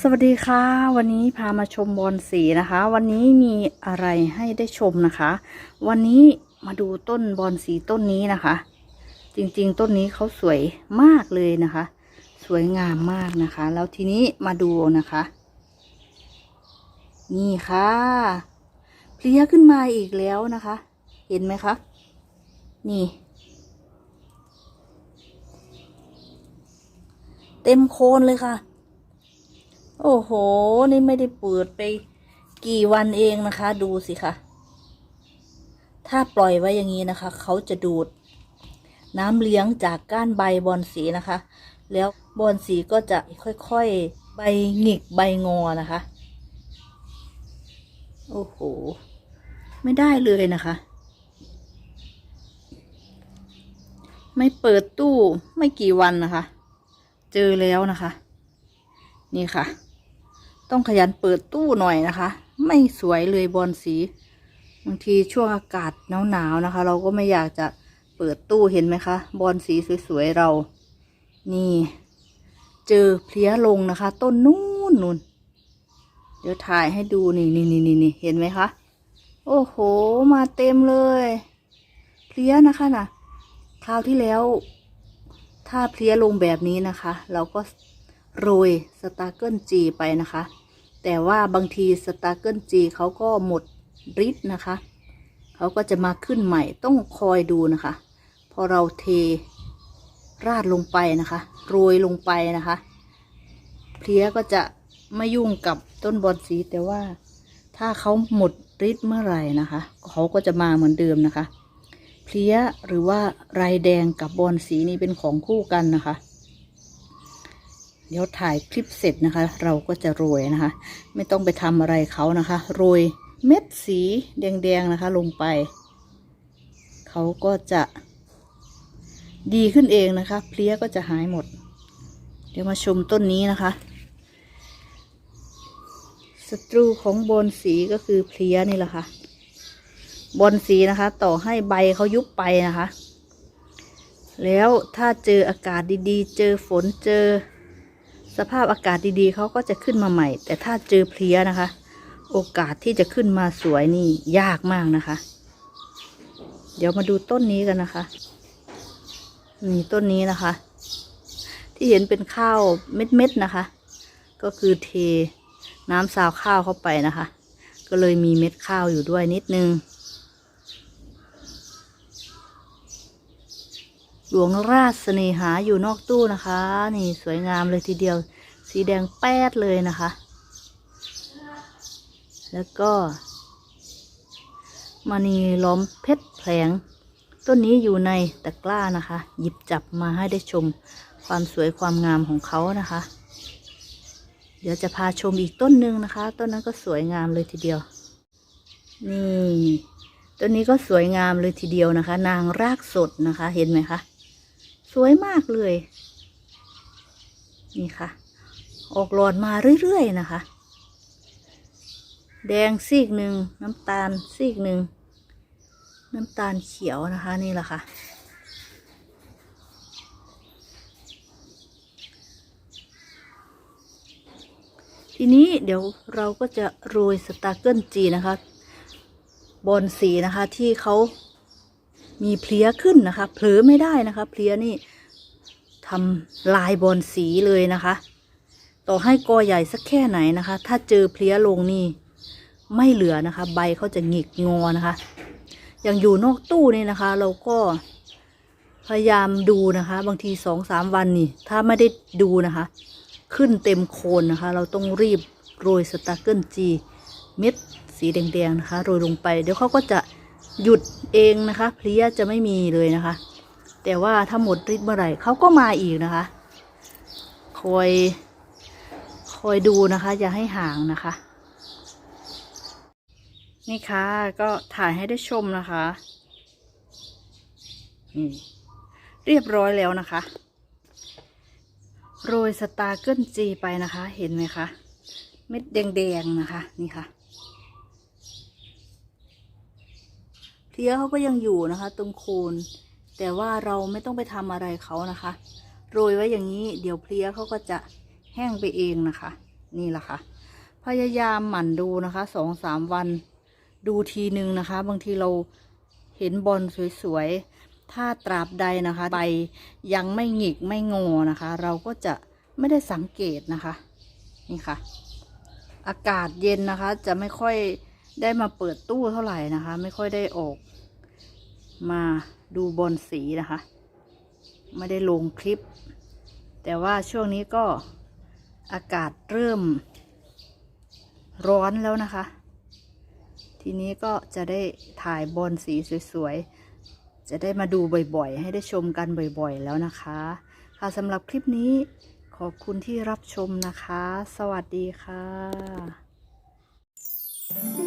สวัสดีค่ะ วันนี้พามาชมบอลสีนะคะ วันนี้มีอะไรให้ได้ชมนะคะ วันนี้มาดูต้นบอลสีต้นนี้นะคะ จริงๆ ต้นนี้เขาสวยมากเลยนะคะ สวยงามมากนะคะ แล้วทีนี้มาดูนะคะ นี่ค่ะเพลียขึ้นมาอีกแล้วนะคะ เห็นไหมคะ นี่ เต็มโคนเลยค่ะ โอ้โห นี่ไม่ได้เปิดไปกี่วันเองนะคะ ดูสิคะถ้าปล่อยไว้อย่างนี้นะคะ เขาจะดูด น้ำเลี้ยงจากก้านใบบอนสีนะคะ แล้วบอนสีก็จะค่อยๆ ใบหงิกใบงอนะคะ โอ้โห ไม่ได้เลยนะคะ ไม่เปิดตู้ไม่กี่วันนะคะ เจอแล้วนะคะ นี่ค่ะ ต้องขยันเปิดตู้หน่อยนะคะ ไม่สวยเลยบอลสีบางทีช่วงอากาศหนาวๆนะคะ เราก็ไม่อยากจะเปิดตู้เห็นไหมคะ บอลสีสวยๆเรา นี่ เจอเพลี้ยลงนะคะ ต้นนู้นนู่นเดี๋ยวถ่ายให้ดูนี่นี่นี่นี่นเห็นไหมคะ โอ้โห มาเต็มเลย เพลี้ยนะคะนะคราวที่แล้ว ถ้าเพลี้ยลงแบบนี้นะคะ เราก็ โรยสตาร์เกิลจีไปนะคะ แต่ว่าบางทีสตาร์เกิลจีเขาก็หมดฤทธิ์นะคะ เขาก็จะมาขึ้นใหม่ต้องคอยดูนะคะ พอเราเทราดลงไปนะคะ โรยลงไปนะคะ เพลี้ยก็จะไม่ยุ่งกับต้นบอนสีแต่ว่าถ้าเขาหมดฤทธิ์เมื่อไหร่นะคะ เขาก็จะมาเหมือนเดิมนะคะ เพลี้ยหรือว่าไรแดงกับบอลสีนี่เป็นของคู่กันนะคะ เดี๋ยวถ่ายคลิปเสร็จนะคะ เราก็จะโรยนะคะ ไม่ต้องไปทำอะไรเขานะคะ โรยเม็ดสีแดงๆนะคะ ลงไป เขาก็จะดีขึ้นเองนะคะ เพลี้ยก็จะหายหมด เดี๋ยวมาชมต้นนี้นะคะศัตรูของบอนสีก็คือเพลี้ยนี่แหละค่ะบอนสีนะคะ ต่อให้ใบเขายุบไปนะคะ แล้วถ้าเจออากาศดีๆ เจอฝนเจอ สภาพอากาศดีๆเขาก็จะขึ้นมาใหม่ แต่ถ้าเจอเพลี้ยนะคะ โอกาสที่จะขึ้นมาสวยนี่ยากมากนะคะ เดี๋ยวมาดูต้นนี้กันนะคะ นี่ต้นนี้นะคะ ที่เห็นเป็นข้าวเม็ดๆนะคะ ก็คือเทน้ำซาวข้าวเข้าไปนะคะ ก็เลยมีเม็ดข้าวอยู่ด้วยนิดนึง หลวงราชเสน่หาอยู่นอกตู้นะคะ นี่สวยงามเลยทีเดียว สีแดงแป๊ดเลยนะคะ แล้วก็มานีล้อมเพชรแผลง ต้นนี้อยู่ในตะกร้านะคะ หยิบจับมาให้ได้ชมความสวยความงามของเขานะคะ เดี๋ยวจะพาชมอีกต้นหนึ่งนะคะ ต้นนั้นก็สวยงามเลยทีเดียว นี่ต้นนี้ก็สวยงามเลยทีเดียวนะคะ นางรากสดนะคะ เห็นไหมคะ วยมากเลย นี่ค่ะ ออกหลอดมาเรื่อยๆนะคะ แดงซีกหนึ่งน้ำตาลซีกหนึ่งน้ำตาลเขียวนะคะนี่แหละค่ะ ทีนี้เดี๋ยวเราก็จะโรยสตาร์เกิลจีนะคะ บอนสีนะคะที่เขา มีเพลี้ยขึ้นนะคะ เผลอไม่ได้นะคะ เพลี้ยนี่ทำลายบอนสีเลยนะคะ ต่อให้กอใหญ่สักแค่ไหนนะคะ ถ้าเจอเพลี้ยลงนี่ไม่เหลือนะคะ ใบเขาจะหงิกงอนะคะ อย่างอยู่นอกตู้นี่นะคะ เราก็พยายามดูนะคะ บางทีสองสามวันนี่ ถ้าไม่ได้ดูนะคะ ขึ้นเต็มโคนนะคะ เราต้องรีบโรยสตาร์เกิลจีเม็ดสีแดงๆนะคะ โรยลงไป เดี๋ยวเขาก็จะ หยุดเองนะคะ เพลี้ยจะไม่มีเลยนะคะ แต่ว่าถ้าหมดฤทธิ์เมื่อไหร่เขาก็มาอีกนะคะ คอยคอยดูนะคะ อย่าให้ห่างนะคะ นี่ค่ะก็ถ่ายให้ได้ชมนะคะนี่เรียบร้อยแล้วนะคะโรยสตาร์เกิลจีไปนะคะ เห็นไหมคะ เม็ดแดงๆนะคะ นี่ค่ะ เพลี้ยเขาก็ยังอยู่นะคะ ตรงโคน แต่ว่าเราไม่ต้องไปทำอะไรเขานะคะ โรยไว้อย่างนี้ เดี๋ยวเพลี้ยเขาก็จะแห้งไปเองนะคะ นี่แหละค่ะ พยายามหมั่นดูนะคะสองสามวันดูทีหนึ่งนะคะ บางทีเราเห็นบอลสวยๆ ถ้าตราบใดนะคะใบยังไม่หงิกไม่งอนะคะ เราก็จะไม่ได้สังเกตนะคะ นี่ค่ะ อากาศเย็นนะคะจะไม่ค่อย ได้มาเปิดตู้เท่าไหร่นะคะ ไม่ค่อยได้ออกมาดูบอลสีนะคะ ไม่ได้ลงคลิป แต่ว่าช่วงนี้ก็อากาศเริ่มร้อนแล้วนะคะ ทีนี้ก็จะได้ถ่ายบอลสีสวยๆ จะได้มาดูบ่อยๆ ให้ได้ชมกันบ่อยๆ แล้วนะคะ ค่ะสำหรับคลิปนี้ขอบคุณที่รับชมนะคะ สวัสดีค่ะ